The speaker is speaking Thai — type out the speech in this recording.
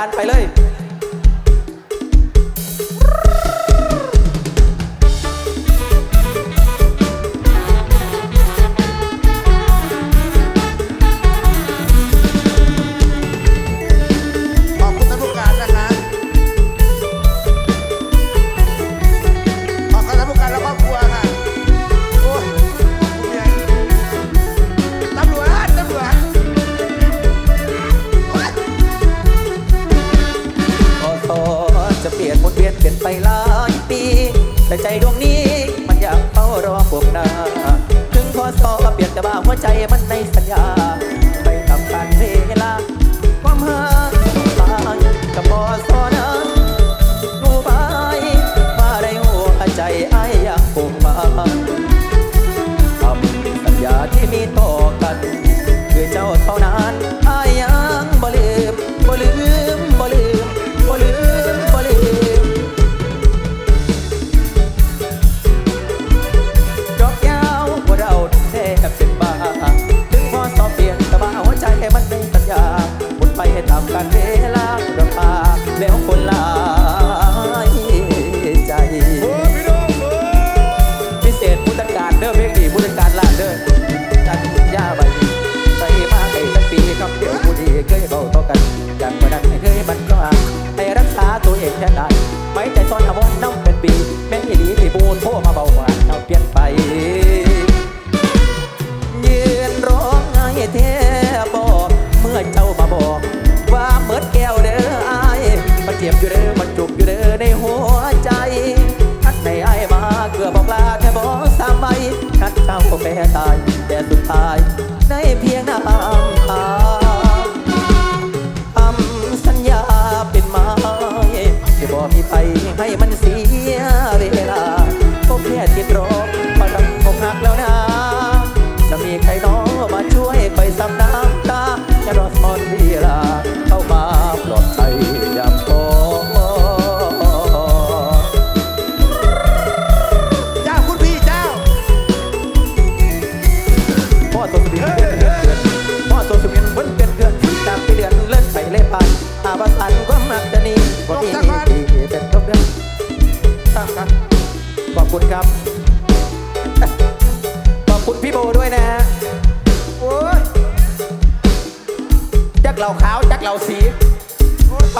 านไปเลย แต่ใจดวงนี้มันอยากเฝ้ารอพวกน้าถึงพอสอเปลี่ยนแต่ว่าหัวใจมันในสัญญา ไปทำการเวลา ความหาตายกับพอสอนะรู้ไปมาได้หัวใจไอ้ หัวใจมันเป็นสัญญาหมุนไปตามกันเวลาดอกตาแล้วคนหลายใจโอ้พี่น้องเอ้ยพิเศษผู้จัดการเด้อเพลงดีผู้จัดการลาเด้อจันย่าใบใส่มาให้สักปีครับเดี๋ยวผู้ดีเคยเบาต่อกันจากวันนั้นไม่เคยบันก็ให้รักษาตัวเองแค่ได้ไม่ใจซ่อนอาวรณ์น้ำเป็นปีแม่งอีหลีที่บูนโพมาเบาหวาน ตาย แต่สุดท้ายในเพียงน้ำตาคำสัญญาเป็นไม้ที่บอกมีไปให้มันเสียเวลาก็แค่ติดรอมาทำอกหักแล้วนะจะมีใครน้องมาช่วยคอยซับน้ำตาอย่ารอสมอนเวลา ขอบคุณครับ ขอบคุณพี่โบด้วยนะฮะโอ้ยจักเหล่าขาวจักเหล่าสี ไป